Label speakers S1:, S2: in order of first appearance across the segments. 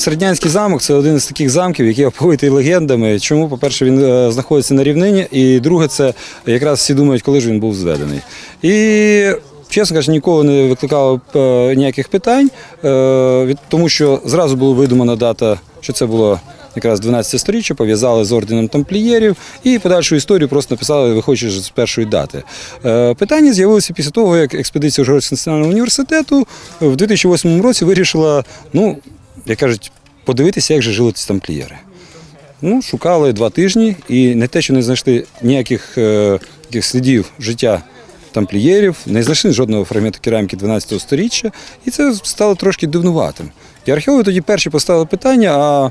S1: Середнянський замок це один із таких замків, який оповитий легендами. Чому, по-перше, він е, знаходиться на рівнині, і друге, це якраз всі думають, коли ж він був зведений. І чесно кажучи, ніколи не викликало е, ніяких питань, е, тому що зразу була видумана дата, що це було. Якраз 12 сторіччя пов'язали з орденом тамплієрів і подальшу історію просто написали, виходячи з першої дати. Питання з'явилося після того, як експедиція Ужгородського національного університету в 2008 році вирішила, ну, як кажуть, подивитися, як же жили ці тамплієри. Ну, шукали два тижні і не те, що не знайшли ніяких е, слідів життя тамплієрів, не знайшли жодного фрагменту кераміки 12 століття, і це стало трошки дивнуватим. І археологи тоді перші поставили питання: а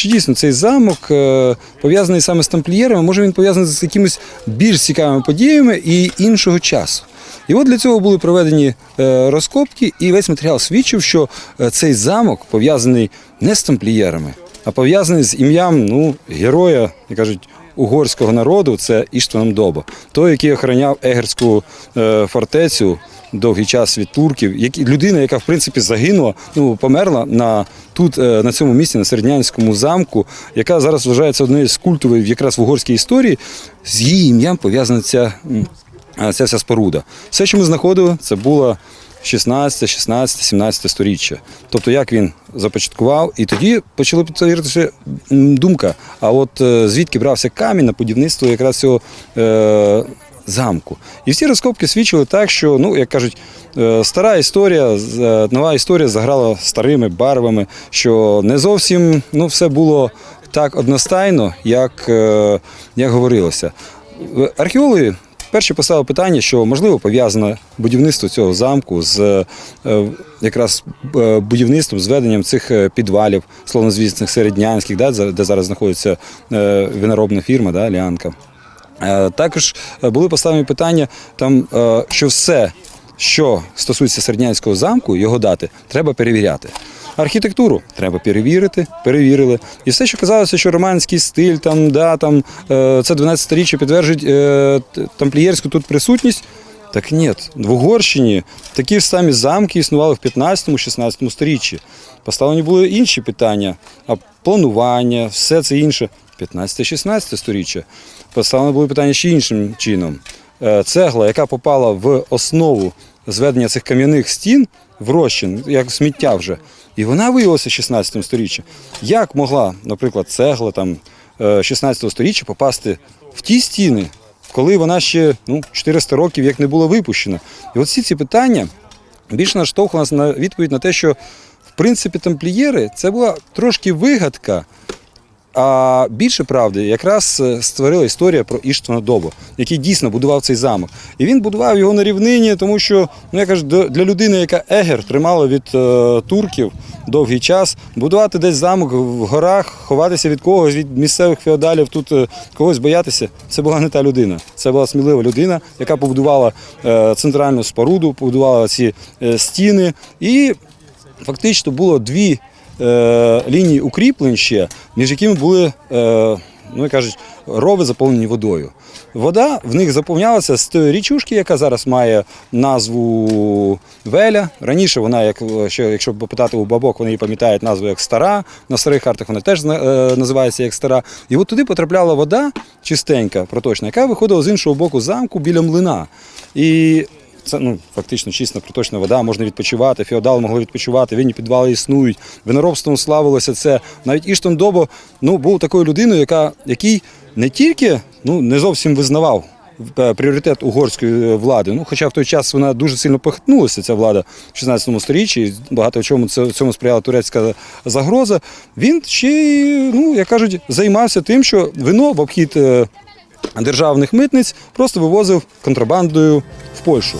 S1: чи дійсно цей замок е, пов'язаний саме з тамплієрами, може він пов'язаний з якимись більш цікавими подіями і іншого часу. І от для цього були проведені е, розкопки, і весь матеріал свідчив, що е, цей замок пов'язаний не з тамплієрами, а пов'язаний з ім'ям ну, героя, як кажуть, угорського народу, це Іштваном Добо, той, який охороняв Егерську фортецю довгий час від турків, які, людина, яка в принципі загинула, ну померла на тут, е, на цьому місці, на Середнянському замку, яка зараз вважається однією з культових якраз в угорській історії. З її ім'ям пов'язана ця, ця вся споруда. Все, що ми знаходили, це було 16, 16, 17 сторіччя. Тобто, як він започаткував, і тоді почали підтвердитися думка. А от е, звідки брався камінь на будівництво якраз цього е, замку. І всі розкопки свідчили так, що, ну, як кажуть, е, стара історія, е, нова історія заграла старими барвами, що не зовсім ну, все було так одностайно, як, е, як говорилося. Археологи перші поставили питання, що можливо пов'язане будівництво цього замку з якраз будівництвом, зведенням цих підвалів, словнозвісних середнянських, за- де зараз знаходиться виноробна фірма, да, Ліанка. Е, Також е, були поставлені питання, там, е, що все, що стосується Середнянського замку, його дати, треба перевіряти. Архітектуру треба перевірити, перевірили. І все, що казалося, що романський стиль, там, да, там, це 12-річчя підтверджують тамплієрську тут присутність. Так ні, в Угорщині такі ж самі замки існували в 15-16 сторіччі. Поставлені були інші питання, а планування, все це інше. 15-16 сторіччя. Поставлені були питання ще іншим чином. Е, Цегла, яка попала в основу зведення цих кам'яних стін в розчин, як сміття вже, і вона виявилася 16 сторіччя. Як могла, наприклад, цегла там, е, 16 сторіччя попасти в ті стіни, коли вона ще ну, 400 років як не була випущена? І от всі ці питання більше наштовхнули нас на відповідь на те, що в принципі тамплієри це була трошки вигадка. А більше правди якраз е, створила історія про Іштвана Добу, який дійсно будував цей замок. І він будував його на рівнині, тому що, ну я кажу, для людини, яка Егер тримала від е, турків довгий час, будувати десь замок в горах, ховатися від когось, від місцевих феодалів, тут е, когось боятися, це була не та людина. Це була смілива людина, яка побудувала е, центральну споруду, побудувала ці е, стіни і фактично було дві е, лінії укріплень ще, між якими були, е, ну як кажуть, рови заповнені водою. Вода в них заповнялася з тої річушки, яка зараз має назву Веля. Раніше вона, як якщо попитати у бабок, вони її пам'ятають назву як стара. На старих картах вона теж е, називається як стара. І от туди потрапляла вода чистенька, проточна, яка виходила з іншого боку замку біля млина. І це ну фактично чисто проточна вода, можна відпочивати. Феодали могли відпочивати, винні підвали існують. Виноробством славилося це. Навіть Іштон Добо ну, був такою людиною, яка, який не тільки ну, не зовсім визнавав е, пріоритет угорської е, влади. Ну, хоча в той час вона дуже сильно похитнулася, ця влада в 16 сторіччі, і багато в чому це- цьому сприяла турецька загроза. Він ще, ну, як кажуть, займався тим, що вино в обхід е, державних митниць просто вивозив контрабандою в Польщу.